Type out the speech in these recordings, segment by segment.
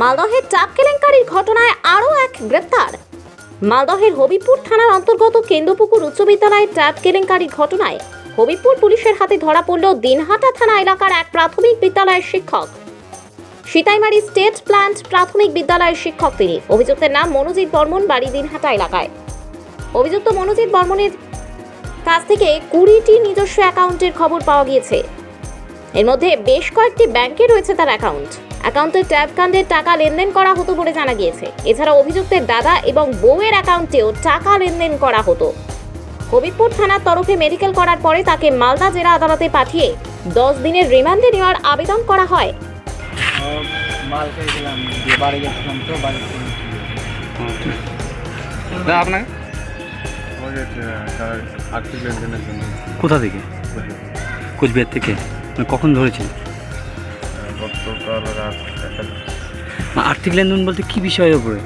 মালদহের চাপ কেলেঙ্কারির ঘটনায় আরও এক গ্রেপ্তার। মালদহের হবিপুর থানার অন্তর্গত কেন্দ্রপুকুর উচ্চ বিদ্যালয়ের ট্যাপ কেলেঙ্কারির ঘটনায় হবিপুর পুলিশের হাতে ধরা পড়ল দিনহাটা থানা এলাকার এক প্রাথমিক বিদ্যালয়ের শিক্ষক। সীতাইমারি স্টেট প্ল্যান্ট প্রাথমিক বিদ্যালয়ের শিক্ষক তিনি। অভিযুক্তের নাম মনোজিৎ বর্মন, বাড়ি দিনহাটা এলাকায়। অভিযুক্ত মনোজিৎ বর্মনের কাছ থেকে কুড়িটি নিজস্ব অ্যাকাউন্টের খবর পাওয়া গিয়েছে। এর মধ্যে বেশ কয়েকটি ব্যাংকে রয়েছে তার অ্যাকাউন্ট। অ্যাকাউন্টে ট্যাব কাণ্ডের টাকা লেনদেন করা হতো বলে জানা গিয়েছে। এছাড়া অভিযুক্তের দাদা এবং বউয়ের অ্যাকাউন্টেও টাকা লেনদেন করা হতো। হবিবপুর থানার তরফে মেডিকেল করার পরে তাকে মালদা জেলা আদালতে পাঠিয়ে দশ দিনের রিমান্ডে নেওয়ার আবেদন করা হয়। মাল খেয়েছিলাম বাড়ি গেছিলাম তো বাড়ি আপনার? আমাকে তার আর্থিক লেনদেনের জন্য। কোথা থেকে? কোচবিহার থেকে? কখন ধরেছেন? গতকাল রাত আর্থিক লেনদেন বলতে কি বিষয়ের উপরে?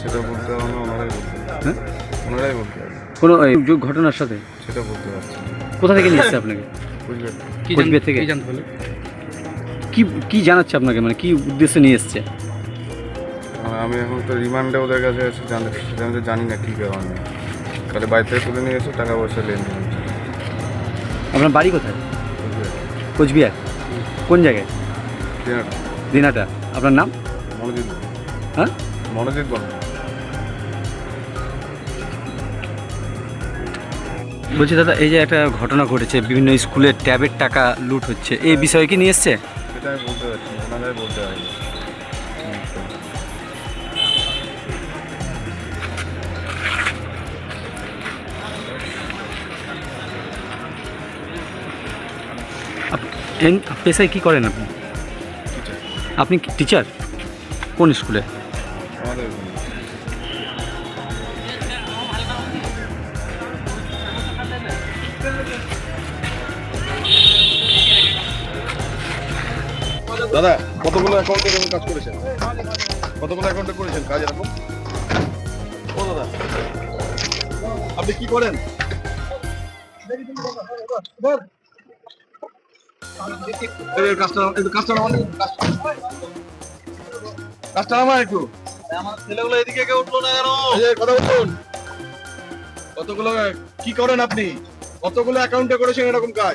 সেটা বলতে হবে না ওনারাই বলতে হ্যাঁ? ওনারাই বলতে কোনো এই যোগ ঘটনার সাথে? সেটা বলতে পারছি না। কোথা থেকে নিয়ে এসছে আপনাকে? বুঝলেন কোচবিহার থেকে? কি কি জানাচ্ছে আপনাকে? মানে কি উদ্দেশ্যে নিয়ে এসছে? আর আমি এখন তো রিমান্ডে ওদের কাছে আছি জানি সেটা আমি তো জানি না কী কারণে। তাহলে বাড়ি থেকে তুলে নিয়ে এসে টাকা পয়সা লেনদেন। হচ্ছে আপনার বাড়ি কোথায়? কোচবিহার? কোন জায়গায়? দিনাটা। আপনার নাম? মনোজিৎ। হ্যাঁ? মনোজিৎ বর্মন। বলছি দাদা এই যে একটা ঘটনা ঘটেছে বিভিন্ন স্কুলের ট্যাবের টাকা লুট হচ্ছে এই বিষয়ে কি নিয়ে এসছে? সেটা আমি বলতে পারছি ওনারাই বলতে পেশায় কি করেন আপনি? আপনি টিচার কোন স্কুলে? দাদা কতগুলো অ্যাকাউন্টে এরকম কাজ করেছেন? কতগুলো অ্যাকাউন্টে করেছেন কাজ এরকম? ও দাদা আপনি কি করেন? কাজটা একটু। কাজটা নামান কাজটা নামান একটু আমার ছেলেগুলো এদিকে কেউ উঠল না কেন? কথা বলুন। কতগুলো কি করেন আপনি? কতগুলো অ্যাকাউন্টে করেছেন এরকম কাজ?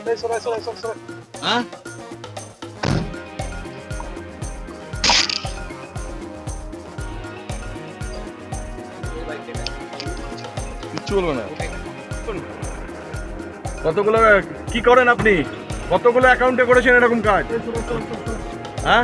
হ্যাঁ? কিচ্ছু বলব না। কতগুলো কি করেন আপনি? কতগুলো অ্যাকাউন্টে করেছেন এরকম কাজ? হ্যাঁ?